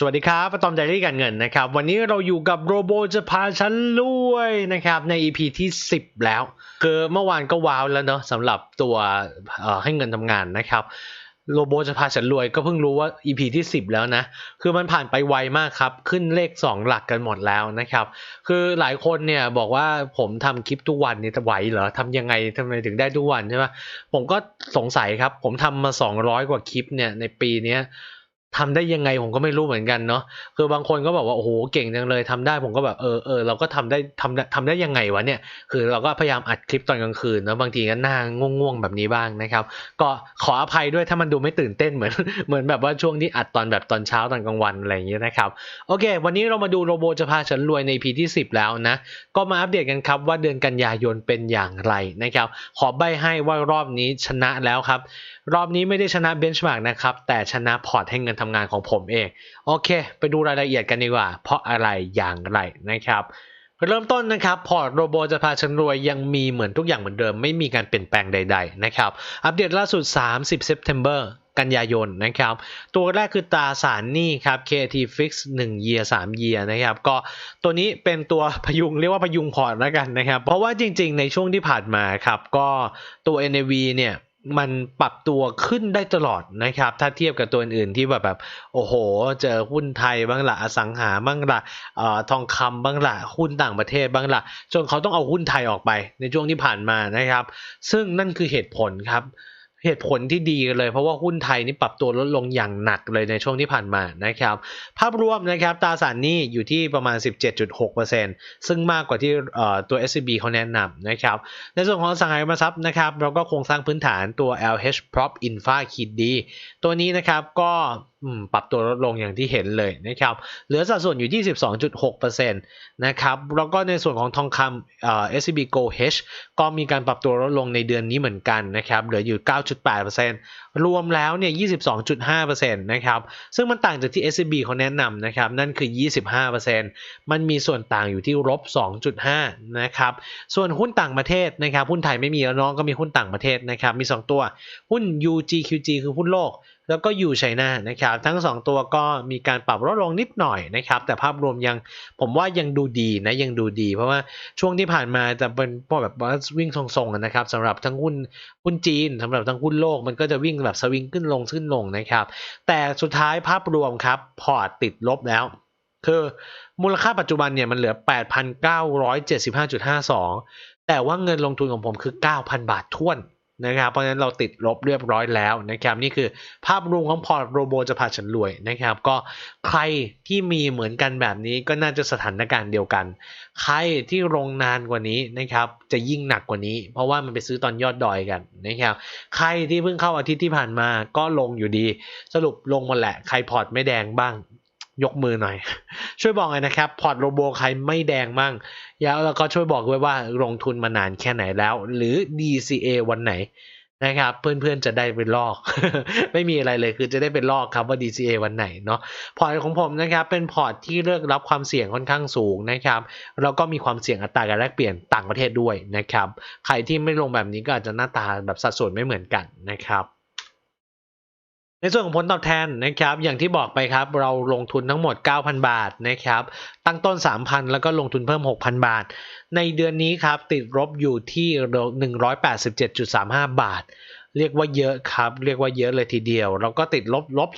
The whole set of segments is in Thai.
สวัสดีครับปตอมใจที่การเงินนะครับ วันนี้เราอยู่กับโรโบจะพาฉันรวยนะครับใน EP ที่ 10 แล้ว คือเมื่อวานก็ว้าวแล้วเนาะสำหรับตัวให้เงินทำงานนะครับโรโบจะพาฉันรวยก็เพิ่งรู้ว่า EP ที่ 10 แล้วนะ คือมันผ่านไปไวมากครับ ขึ้นเลข 2 หลักกันหมดแล้วนะครับ คือหลายคนเนี่ยบอกว่าผมทำคลิปทุกวันนี่ไหวเหรอทำยังไงทำไมถึงได้ทุกวันใช่ไหมผมก็สงสัยครับ ผมทำมา 200 กว่าคลิปเนี่ยในปีนี้ ทำได้ยังไงผมก็ไม่รู้เหมือนกันเนาะคือบางคนก็บอกว่าโอ้โหเก่งจังเลยทำได้ผมก็แบบเออเออเราก็ทำได้ทำได้ทำได้ยังไงวะเนี่ยคือเราก็พยายามอัดคลิปตอนกลางคืนเนาะบางทีก็น้าง่วงๆแบบนี้บ้างนะครับ ก็ขออภัยด้วยถ้ามันดูไม่ตื่นเต้นเหมือนเหมือนแบบว่าช่วงที่อัดตอนแบบตอนเช้าตอนกลางวันอะไรอย่างเงี้ยนะครับโอเค วันนี้เรามาดูโรโบจะพาฉันรวยใน EP ที่ 10 แล้วนะก็มาอัปเดตกันครับว่าเดือนกันยายนเป็นอย่างไรนะครับขอใบให้ว่ารอบนี้ชนะแล้วครับรอบนี้ไม่ได้ชนะเบนช์มาร์กนะครับแต่ชนะพอร์ตให้เงินทำงานของผมเอง โอเค ไปดูรายละเอียดกันดีกว่า เพราะอะไรอย่างไรนะครับเริ่มต้นนะครับพอร์ตโรโบจะพาฉันรวยยังมีเหมือนทุกอย่างเหมือนเดิม ไม่มีการเปลี่ยนแปลงใด ๆ นะครับ อัปเดตล่าสุด 30 September กันยายนนะครับ ตัวแรกคือตราสารหนี้ครับ KT Fix 1 year 3 year นะครับ ก็ตัวนี้เป็นตัวพยุงเรียกว่าพยุงพอร์ตแล้วกันนะครับ เพราะว่าจริงๆ ในช่วงที่ผ่านมาครับ ก็ตัว NAV เนี่ย มันปรับตัวขึ้นได้ตลอดนะครับ ถ้าเทียบกับตัวอื่นๆที่แบบแบบโอ้โห เจอหุ้นไทยบ้างละอสังหาบ้างละเอ่อทองคำบ้างละหุ้นต่างประเทศบ้างละจนเขาต้องเอาหุ้นไทยออกไปในช่วงที่ผ่านมานะครับ ซึ่งนั่นคือเหตุผลครับ เหตุผลที่ดีเลย เพราะว่าหุ้นไทยนี่ปรับตัวลดลงอย่างหนักเลยในช่วงที่ผ่านมานะครับ ภาพรวมนะครับตราสารหนี้อยู่ที่ประมาณ 17.6%ซึ่งมากกว่าที่ตัว SCB เขาแนะนำนะครับ ในส่วนของสังหาริมทรัพย์นะครับเราก็โครงสร้างพื้นฐานตัว LH Prop Infra ขีดดีตัวนี้นะครับก็ปรับตัวลดลงอย่างที่เห็นเลยนะครับ เหลือสัดส่วนอยู่ที่12.6%นะครับ แล้วก็ในส่วนของทองคำเอ่อ SCB Gold H ก็มีการปรับตัวลดลงในเดือนนี้เหมือนกันนะครับ เหลืออยู่ 9.8%รวมแล้วเนี่ย 22.5%นะครับ ซึ่งมันต่างจากที่ SCB เขาแนะนำนะครับ นั่นคือ 25%มันมีส่วนต่างอยู่ที่ลบ 2.5 นะครับ ส่วนหุ้นต่างประเทศนะครับ หุ้นไทยไม่มีแล้วน้องก็มีหุ้นต่างประเทศนะครับ มี 2 ตัว หุ้น UGQG คือหุ้นโลก แล้วก็ยูไชน่านะครับทั้ง 2 ตัวก็มีการปรับลดลงนิดหน่อยนะครับแต่ภาพรวมยังผมว่ายังดูดีนะยังดูดี เพราะว่าช่วงที่ผ่านมาจะเป็นพวกแบบว่าวิ่งทรงๆนะครับสำหรับทั้งหุ้นหุ้นจีนสำหรับทั้งหุ้นโลกมันก็จะวิ่งแบบสวิงขึ้นลงขึ้นลงนะครับแต่สุดท้ายภาพรวมครับพอร์ตติดลบแล้ว คือมูลค่าปัจจุบันเนี่ยมันเหลือ 8,975.52 แต่ว่าเงินลงทุนของผมคือ 9,000 บาทท้วน นะครับ เพราะฉะนั้นเราติดลบเรียบร้อยแล้วนะครับ นี่คือภาพรวมของพอร์ตโรโบจะพาฉันรวยนะครับ ก็ใครที่มีเหมือนกันแบบนี้ก็น่าจะสถานการณ์เดียวกัน ใครที่ลงนานกว่านี้นะครับ จะยิ่งหนักกว่านี้ เพราะว่ามันไปซื้อตอนยอดดอยกันนะครับ ใครที่เพิ่งเข้าอาทิตย์ที่ผ่านมาก็ลงอยู่ดี สรุปลงหมดแหละ ใครพอร์ตไม่แดงบ้าง ยกมือหน่อย ช่วยบอกหน่อยนะครับ พอร์ตโรโบใครไม่แดงบ้างแล้วแล้วก็ช่วยบอกด้วยว่าลงทุนมานานแค่ไหนแล้ว หรือ DCA วันไหนนะครับเพื่อนๆจะได้ไปลอก ไม่มีอะไรเลยคือจะได้ไปลอกครับว่า DCA วันไหนเนาะพอร์ตของผมนะครับเป็นพอร์ตที่เลือกรับความเสี่ยงค่อนข้างสูงนะครับแล้วก็มีความเสี่ยงอัตราการแลกเปลี่ยนต่างประเทศด้วยนะครับใครที่ไม่ลงแบบนี้ก็อาจจะหน้าตาแบบสัดส่วนไม่เหมือนกันนะครับ ในส่วนของผลตอบแทนนะครับ อย่างที่บอกไปครับ เราลงทุนทั้งหมด 9,000 บาทนะครับ ตั้งต้น 3,000 แล้วก็ลงทุนเพิ่ม 6,000 บาท ในเดือนนี้ครับ ติดลบอยู่ที่ 187.35 บาท เรียกว่าเยอะครับ เรียกว่าเยอะเลยทีเดียวแล้วก็ติดลบลบ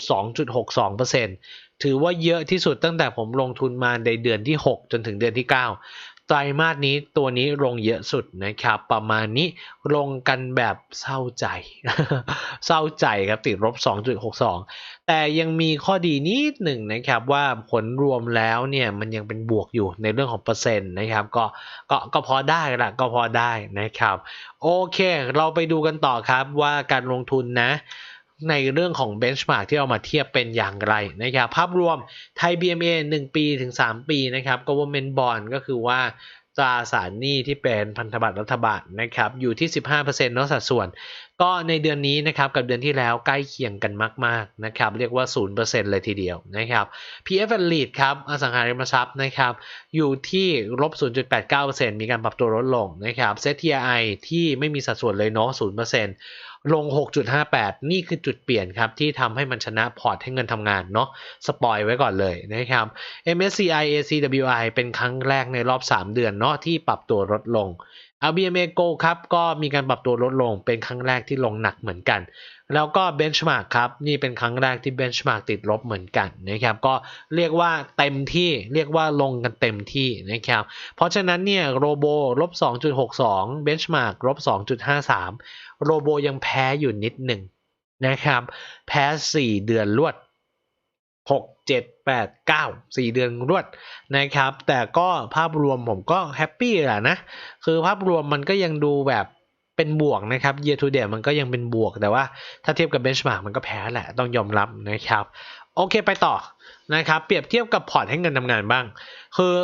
2.62%ถือว่าเยอะที่สุดตั้งแต่ผมลงทุนมาในเดือนที่ 6 จนถึงเดือนที่ 9 ไตรมาสนี้ตัวนี้ลงเยอะสุดนะครับ ประมาณนี้ลงกันแบบเศร้าใจ เศร้าใจครับติดลบ 2.62 แต่ยังมีข้อดีนิดหนึ่งนะครับว่าผลรวมแล้วเนี่ยมันยังเป็นบวกอยู่ในเรื่องของเปอร์เซ็นต์นะครับ ก็ก็ก็พอได้ละก็พอได้นะครับ โอเค เราไปดูกันต่อครับว่าการลงทุนนะ ในเรื่องของเบนช์มาร์กที่เอามาเทียบเป็นอย่างไรนะครับ ภาพรวมไทย BMA 1 ปีถึง 3 ปีนะครับ government bond ก็คือว่าตราสารหนี้ที่เป็นพันธบัตรรัฐบาลนะครับ อยู่ที่ 15%เนาะสัดส่วน ก็ในเดือนนี้นะครับ กับเดือนที่แล้วใกล้เคียงกันมาก ๆ นะครับ เรียกว่า 0%เลยทีเดียวนะครับ PF and Lead ครับ อสังหาริมทรัพย์นะครับ อยู่ที่ลบ 0.89%มีการปรับตัวลดลงนะครับ ZTI ที่ไม่มีสัดส่วนเลยเนาะ 0% ลง 6.58 นี่คือจุดเปลี่ยนครับ ที่ทำให้มันชนะพอร์ตให้เงินทำงานเนาะสปอยไว้ก่อนเลยนะครับ MSCI ACWI เป็นครั้งแรกในรอบ 3 เดือนเนาะที่ปรับตัวลดลง LBMA Gold ครับก็มีการปรับตัวลดลงเป็นครั้งแรกที่ลงหนักเหมือนกัน แล้วก็ Benchmark ครับนี่เป็นครั้งแรกที่ Benchmark ติดลบเหมือนกันนะครับก็เรียกว่าเต็มที่เรียกว่าลงกันเต็มที่นะครับเพราะฉะนั้นเนี่ยโรโบลบ 2.62 Benchmark ลบ 2.53 โรโบยังแพ้อยู่นิดหนึ่งนะครับแพ้ 4 เดือนรวด 6 7 8 9 4 เดือนรวดนะครับ แต่ก็ภาพรวมผมก็แฮปปี้แหละนะ คือภาพรวมมันก็ยังดูแบบเป็นบวกนะครับ year to date มันก็ยังเป็นบวก แต่ว่าถ้าเทียบกับ benchmark มันก็แพ้แหละต้องยอมรับนะครับ โอเคไปต่อนะครับ เปรียบเทียบกับพอร์ตให้เงินทำงานบ้าง คือ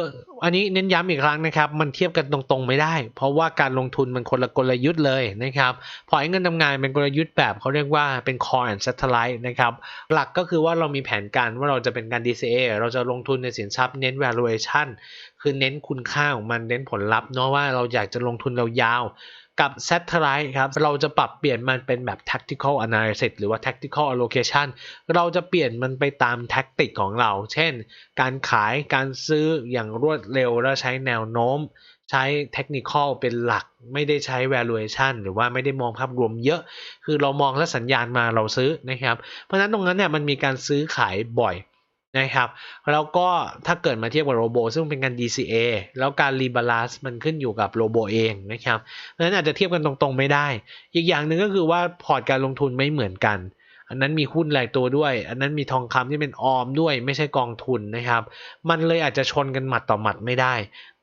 อันนี้เน้นย้ำอีกครั้งนะครับ มันเทียบกันตรงๆไม่ได้ เพราะว่าการลงทุนมันคนละกลยุทธ์เลยนะครับ พอร์ตให้เงินทำงานเป็นกลยุทธ์แบบเขาเรียกว่าเป็น core and satellite นะครับ หลักก็คือว่าเรามีแผนการว่าเราจะเป็นการ DCA เราจะลงทุนในสินทรัพย์เน้น valuation คือเน้นคุณค่าของมันเน้นผลลัพธ์เนาะว่าเราอยากจะลงทุนเรายาว กับ satellite ครับ เราจะปรับเปลี่ยนมันเป็นแบบ tactical analysis หรือว่า tactical allocation เราจะเปลี่ยนมันไปตามแท็กติกของเรา เช่น การขาย การซื้ออย่างรวดเร็วแล้วใช้แนวโน้ม ใช้เทคนิคเป็นหลัก ไม่ได้ใช้ valuation หรือว่าไม่ได้มองภาพรวมเยอะ คือเรามองแล้วสัญญาณมาเราซื้อนะครับ เพราะฉะนั้นตรงนั้นเนี่ยมันมีการซื้อขายบ่อย นะครับแล้วก็ถ้าเกิดมาเทียบกับโรโบซึ่งเป็นการ DCA แล้วการรีบาลานซ์มันขึ้นอยู่กับโรโบเองนะครับนั้นอาจจะเทียบกันตรงๆไม่ได้ อีกอย่างหนึ่งก็คือว่าพอร์ตการลงทุนไม่เหมือนกัน อันนั้นมีหุ้นหลายตัวด้วย อันนั้นมีทองคำที่เป็นออมด้วยไม่ใช่กองทุนนะครับ มันเลยอาจจะชนกันหมัดต่อหมัดไม่ได้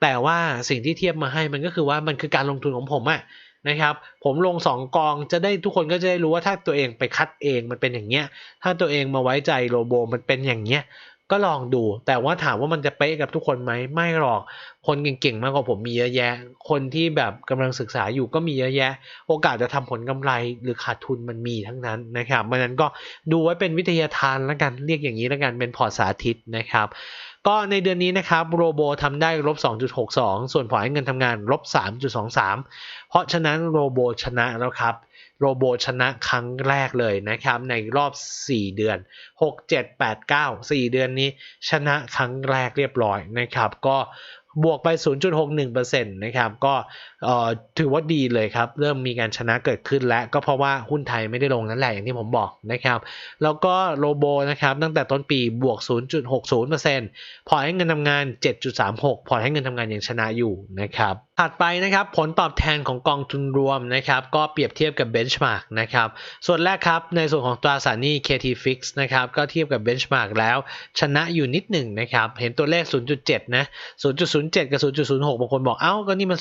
แต่ว่าสิ่งที่เทียบมาให้มันก็คือว่ามันคือการลงทุนของผมอะ นะครับ ผมลงสองกองจะได้ทุกคนก็จะได้รู้ว่าถ้าตัวเองไปคัดเองมันเป็นอย่างเงี้ย ถ้าตัวเองมาไว้ใจโรโบมันเป็นอย่างเงี้ย ก็ลองดู แต่ว่าถามว่ามันจะเป๊ะกับทุกคนไหมไม่หรอก คนเก่งๆมากกว่าผมมีเยอะแยะ คนที่แบบกำลังศึกษาอยู่ก็มีเยอะแยะ โอกาสจะทำผลกำไรหรือขาดทุนมันมีทั้งนั้นนะครับเพราะนั้นก็ดูไว้เป็นวิทยาทานแล้วกัน เรียกอย่างนี้แล้วกันเป็นพอร์ตสาธิตนะครับ ก็ในเดือนนี้นะครับโรโบทำได้ลบ 2.62 ส่วนพอให้เงินทำงานลบ 3.23 เพราะฉะนั้นโรโบชนะแล้วครับโรโบชนะครั้งแรกเลยนะครับ ในรอบ 4 เดือน 6 7 8 9 4 เดือนนี้ชนะครั้งแรกเรียบร้อยนะครับ ก็ บวกไป 0.61%นะครับ ก็ถือว่าดีเลยครับ เริ่มมีการชนะเกิดขึ้นแล้ว ก็เพราะว่าหุ้นไทยไม่ได้ลงนั่นแหละ อย่างที่ผมบอกนะครับ แล้วก็โรโบนะครับ ตั้งแต่ต้นปีบวก 0.60%พอร์ตให้เงินทำงาน 7.36 พอให้เงินทำงานยังชนะอยู่นะครับถัดไปนะครับผลตอบแทนของกองทุนรวมนะครับก็เปรียบเทียบกับเบนช์มาร์กนะครับส่วนแรกครับในส่วนของตราสารหนี้ KT Fix นะครับก็เทียบกับเบนช์มาร์กแล้วชนะอยู่นิดหนึ่งนะครับเห็นตัวเลข 0.7 นะ 0.0 0.07 กับ 0.06 บางคนบอก เอ้า ก็นี่มัน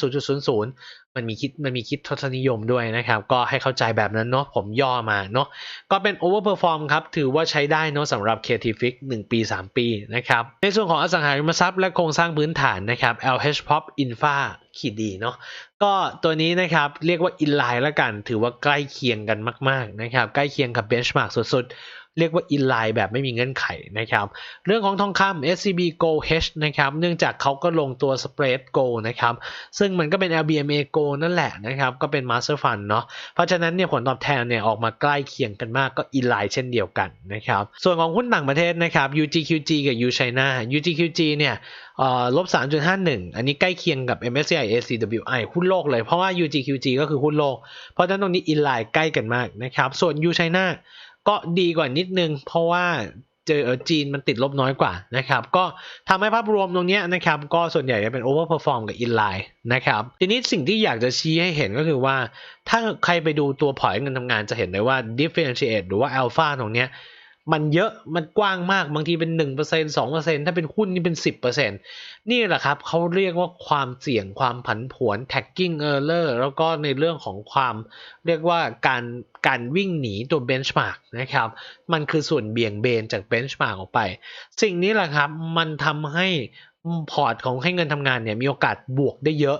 0.00 มันมีคิด มันมีคิดทศนิยมด้วยนะครับ ก็ให้เข้าใจแบบนั้นเนาะ ผมย่อมาเนาะ ก็เป็น overperform ครับ ถือว่าใช้ได้เนาะสำหรับ KT Fix 1 ปี 3 ปีนะครับ ในส่วนของอสังหาริมทรัพย์และโครงสร้างพื้นฐานนะครับ LH Pop Infra ขีดดีเนาะ ก็ตัวนี้นะครับ เรียกว่าอินไลน์แล้วกัน ถือว่าใกล้เคียงกันมาก ๆ นะครับ ใกล้เคียงกับเบนช์มาร์กสุดๆ เรียกว่าอินไลน์แบบไม่มีเงื่อนไขนะครับ เรื่องของทองคำ SCB Gold H นะครับ เนื่องจากเขาก็ลงตัว Spread Gold นะครับ ซึ่งมันก็เป็น LBMA Gold นั่นแหละนะครับ ก็เป็น Master Fund เนาะ เพราะฉะนั้นเนี่ยผลตอบแทนเนี่ยออกมาใกล้เคียงกันมากก็อินไลน์เช่นเดียวกันนะครับ ส่วนของหุ้นต่างประเทศนะครับ UGQG กับ U China UGQG เนี่ยลบ 3.51 อันนี้ใกล้เคียงกับ MSCI ACWI หุ้นโลกเลย เพราะว่า UGQG ก็คือหุ้นโลก เพราะฉะนั้นตรงนี้อินไลน์ใกล้กันมากนะครับ ส่วน U China ก็ดีกว่านิดนึง เพราะว่าเจอจีนมันติดลบน้อยกว่านะครับ ก็ทำให้ภาพรวมตรงนี้นะครับ ก็ส่วนใหญ่จะเป็นโอเวอร์เพอร์ฟอร์มกับอินไลน์นะครับ ทีนี้สิ่งที่อยากจะชี้ให้เห็นก็คือว่า ถ้าใครไปดูตัวพอร์ตเงินทำงานจะเห็นได้ว่า differentiate หรือว่า alpha ตรงนี้ มันเยอะมันกว้างมากบางทีเป็น1% 2%ถ้าเป็นหุ้นนี่เป็น10%นี่แหละครับเขาเรียกว่าความเสี่ยงความผันผวน tagging error แล้วก็ในเรื่องของความเรียกว่าการการวิ่งหนีตัว benchmark นะครับ มันคือส่วนเบี่ยงเบนจาก benchmark ออกไป สิ่งนี้แหละครับมันทำให้พอร์ตของให้เงินทำงานเนี่ยมีโอกาสบวกได้เยอะ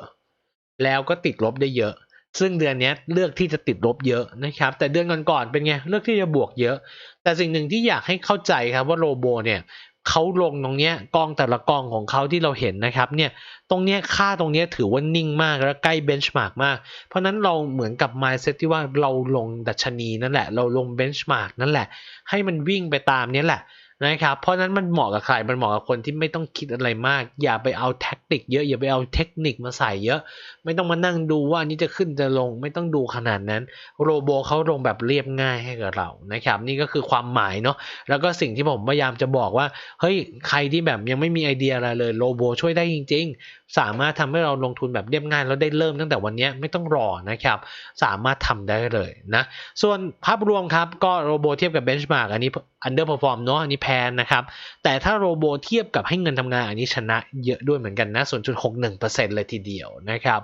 แล้วก็ติดลบได้เยอะ ซึ่งเดือนนี้เลือกที่จะติดลบเยอะนะครับ แต่เดือนก่อนๆเป็นไงเลือกที่จะบวกเยอะ แต่สิ่งหนึ่งที่อยากให้เข้าใจครับว่าโรโบเนี่ยเขาลงตรงเนี้ยกองแต่ละกองของเขาที่เราเห็นนะครับเนี่ยตรงเนี้ยค่าตรงเนี้ยถือว่านิ่งมากและใกล้เบนช์มาร์กมาก เพราะนั้นเราเหมือนกับ mindset ที่ว่าเราลงดัชนีนั่นแหละ เราลงเบนช์มาร์กนั่นแหละ ให้มันวิ่งไปตามเนี้ยแหละ นะครับ เพราะนั้นมันเหมาะกับใคร มันเหมาะกับคนที่ไม่ต้องคิดอะไรมาก อย่าไปเอาแท็กติกเยอะ อย่าไปเอาเทคนิคมาใส่เยอะ ไม่ต้องมานั่งดูว่าอันนี้จะขึ้นจะลง ไม่ต้องดูขนาดนั้น โรโบเขาลงแบบเรียบง่ายให้กับเรา นะครับ นี่ก็คือความหมายเนาะ แล้วก็สิ่งที่ผมพยายามจะบอกว่า เฮ้ย ใครที่แบบยังไม่มีไอเดียอะไรเลย โรโบช่วยได้จริง ๆ สามารถทำให้เราลงทุนแบบเรียบง่ายแล้วได้เริ่มตั้งแต่วันนี้ไม่ต้องรอนะครับ สามารถทำได้เลยนะ ส่วนภาพรวมครับ ก็โรโบเทียบกับเบนช์มาร์กอันนี้ underperform เนาะอันนี้แพนนะครับ แต่ถ้าโรโบเทียบกับให้เงินทำงานอันนี้ชนะเยอะด้วยเหมือนกันนะ0.61%เปอร์เซ็นต์เลยทีเดียวนะครับ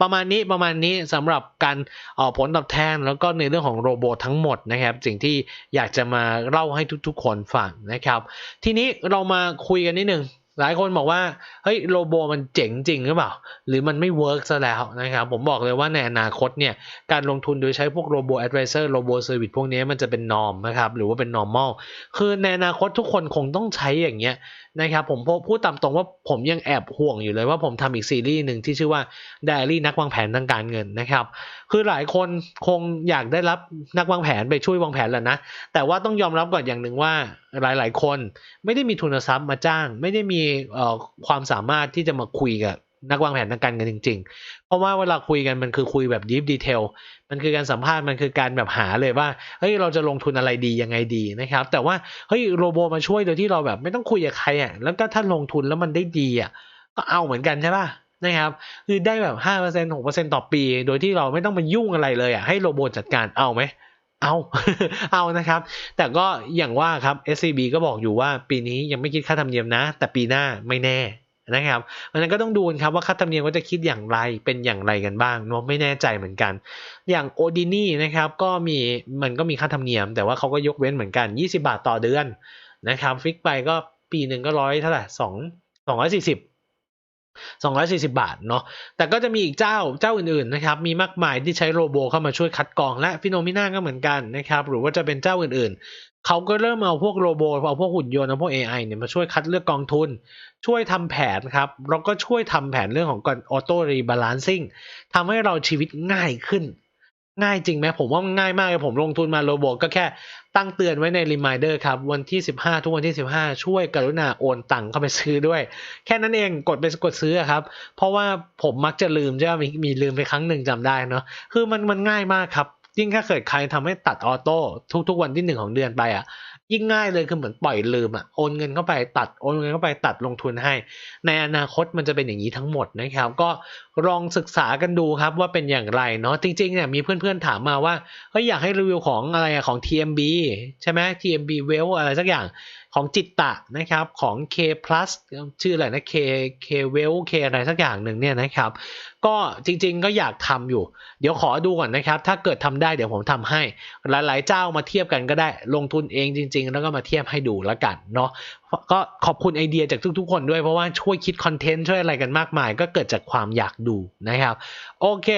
ประมาณนี้ประมาณนี้สำหรับการออกผลตอบแทนแล้วก็ในเรื่องของโรโบทั้งหมดนะครับสิ่งที่อยากจะมาเล่าให้ทุกๆคนฟังนะครับ ทีนี้เรามาคุยกันนิดนึง หลายคนบอกว่าเฮ้ยโรโบมันเจ๋งจริงหรือเปล่า หรือมันไม่เวิร์กซะแล้วนะครับผมบอกเลยว่าในอนาคตเนี่ยการลงทุนโดยใช้พวกโรโบแอดไวเซอร์โรโบเซอร์วิสพวกนี้มันจะเป็นนอมนะครับหรือว่าเป็น normal คือในอนาคตทุกคนคงต้องใช้อย่างเงี้ย นะครับผมพูดตามตรงว่าผมยังแอบห่วงอยู่เลยว่าผมทำอีกซีรีส์หนึ่งที่ชื่อว่าแดรี่นักวางแผนทางการเงินนะครับ คือหลายคนคงอยากได้รับนักวางแผนไปช่วยวางแผนแหละนะ แต่ว่าต้องยอมรับก่อนอย่างหนึ่งว่าหลาย ๆ คนไม่ได้มีทุนทรัพย์มาจ้าง ไม่ได้มีความสามารถที่จะมาคุยกับ นักวางแผนทางการเงินจริง ๆ เพราะว่าเวลาคุยกันมันคือคุยแบบ deep detail มันคือการสัมภาษณ์ มันคือการแบบหาเลยว่า เฮ้ยเราจะลงทุนอะไรดียังไงดีนะครับ แต่ว่าเฮ้ยโรโบมาช่วยโดยที่เราแบบไม่ต้องคุยกับใครอะ แล้วก็ถ้าลงทุนแล้วมันได้ดีอะ ก็เอาเหมือนกันใช่ป่ะนะครับ คือได้แบบห้าเปอร์เซ็นต์หกเปอร์เซ็นต์ต่อปี โดยที่เราไม่ต้องมายุ่งอะไรเลยอะ ให้โรโบจัดการเอาไหมเอา เอานะครับ แต่ก็อย่างว่าครับ SCB ก็บอกอยู่ว่าปีนี้ยังไม่คิดค่าธรรมเนียมนะ แต่ปีหน้าไม่แน่ นะครับเพราะนั้นก็ต้องดูครับว่าค่าธรรมเนียมก็จะคิดอย่างไรเป็นอย่างไรกันบ้างเนาะไม่แน่ใจเหมือนกัน อย่างโอดินี่นะครับก็มีมันก็มีค่าธรรมเนียม แต่ว่าเขาก็ยกเว้นเหมือนกัน 20 บาทต่อเดือนนะครับฟิกไปก็ปีหนึ่งก็ร้อยเท่าไหร่สองสองร้อยสี่สิบ 240 บาทเนาะ แต่ก็จะมีอีกเจ้าเจ้าอื่นๆนะครับ มีมากมายที่ใช้โรโบเข้ามาช่วยคัดกรองและฟิโนมิน่าก็เหมือนกันนะครับ หรือว่าจะเป็นเจ้าอื่นๆ เขาก็เริ่มเอาพวกโรโบเอาพวกหุ่นยนต์เอาพวก AI เนี่ยมาช่วยคัดเลือกกองทุน ช่วยทำแผนครับ แล้วก็ช่วยทำแผนเรื่องของการออโต้รีบาลานซิ่งทำให้เราชีวิตง่ายขึ้น ง่ายจริงไหมผมว่ามันง่ายมากเลยผมลงทุนมาโรโบก็แค่ตั้งเตือนไว้ในรีมายเดอร์ครับ วันที่ 15 ทุกวันที่ 15 ช่วยกรุณาโอนตังเข้าไปซื้อด้วย แค่นั้นเองกดไปกดซื้อครับ เพราะว่าผมมักจะลืมใช่ไหมมีมีลืมไปครั้งหนึ่งจำได้เนาะคือมันมันง่ายมากครับ ยิ่งถ้าเกิดใครทำให้ตัดออโต้ทุกๆวันที่หนึ่งของเดือนไปอะยิ่งง่ายเลยคือเหมือนปล่อยลืมอะโอนเงินเข้าไปตัดโอนเงินเข้าไปตัดลงทุนให้ ในอนาคตมันจะเป็นอย่างนี้ทั้งหมดนะครับ ก็ลองศึกษากันดูครับว่าเป็นอย่างไรเนาะจริงๆเนี่ยมีเพื่อนๆถามมาว่าเฮ้ยอยากให้รีวิวของอะไรของ TMB ใช่ไหม TMB Well อะไรสักอย่าง ของจิตตะนะครับของ K plus ชื่ออะไรนะ K K Well K อะไรสักอย่างหนึ่งเนี่ยนะครับ ก็จริงๆก็อยากทำอยู่ เดี๋ยวขอดูก่อนนะครับ ถ้าเกิดทำได้เดี๋ยวผมทำให้ หลายๆเจ้ามาเทียบกันก็ได้ลงทุนเองจริง ๆ แล้วก็มาเทียบให้ดูแล้วกันเนาะ ก็ขอบคุณไอเดียจากทุกๆ คนด้วยเพราะว่าช่วยคิดคอนเทนต์ช่วยอะไรกันมากมาย ก็เกิดจากความอยากดูนะครับ โอเค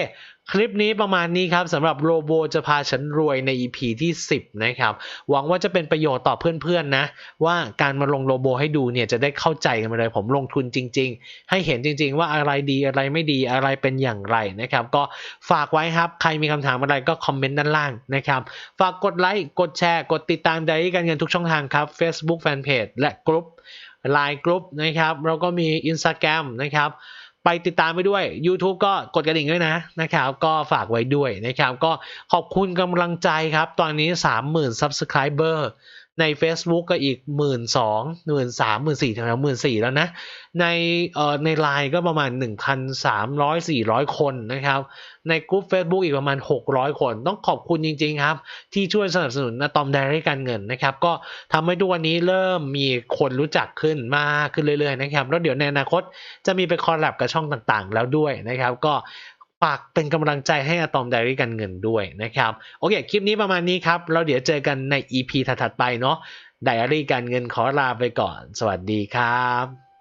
คลิปนี้ประมาณนี้ครับสำหรับโรโบจะพาฉันรวยใน EP ที่ 10 นะครับ หวังว่าจะเป็นประโยชน์ต่อเพื่อนๆนะ ว่าการมาลงโรโบให้ดูเนี่ยจะได้เข้าใจกันไปเลย ผมลงทุนจริง ๆ ให้เห็นจริง ๆ ว่าอะไรดีอะไรไม่ดีอะไรเป็นอย่างไรนะครับ ก็ฝากไว้ครับ ใครมีคำถามอะไรก็คอมเมนต์ด้านล่างนะครับ ฝากกดไลค์กดแชร์ กดติดตามไดรี่การเงินทุกช่องทางครับ Facebook Fanpage และกลุ่มไลน์กลุ่มนะครับแล้วก็มี Instagram นะครับไปติดตามไปด้วย YouTube ก็กดกระดิ่งด้วยนะนะครับ ก็ฝากไว้ด้วยนะครับ ก็ขอบคุณกำลังใจครับ ตอนนี้ 30,000 Subscriber ใน Facebook ก็อีก 1 2 0 0 0 1 3 0 0 0 1 4แถวๆ1 4แล้วนะ ในเอ่อในไลน์ก็ประมาณ 1,300 400 คนนะครับ ในกลุ่ม Facebook อีกประมาณ 600 คน ต้องขอบคุณจริง ๆ ครับ ที่ช่วยสนับสนุนอะตอมไดรี่การเงินนะครับ ก็ทำให้ทุกวันนี้เริ่มมีคนรู้จักขึ้นมากขึ้นเรื่อยๆนะครับ แล้วเดี๋ยวในอนาคตจะมีไปคอลแลบกับช่องต่างๆ แล้วด้วยนะครับ ก็ ฝากเป็นกำลังใจให้อะตอมไดรี่การเงินด้วยนะครับ โอเค คลิปนี้ประมาณนี้ครับ เราเดี๋ยวเจอกันใน EP ถัดๆไปเนาะไดอารี่การเงินขอลาไปก่อน สวัสดีครับ